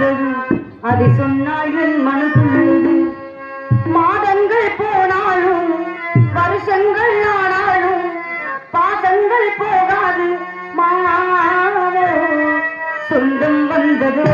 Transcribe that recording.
வந்தது. அதை சொன்னால் என் மனசுள்ளது. மாதங்கள் போனாலும் வருஷங்கள் ஆனாலும் பாசங்கள் போகாது மாவோ சொந்தம் வந்தது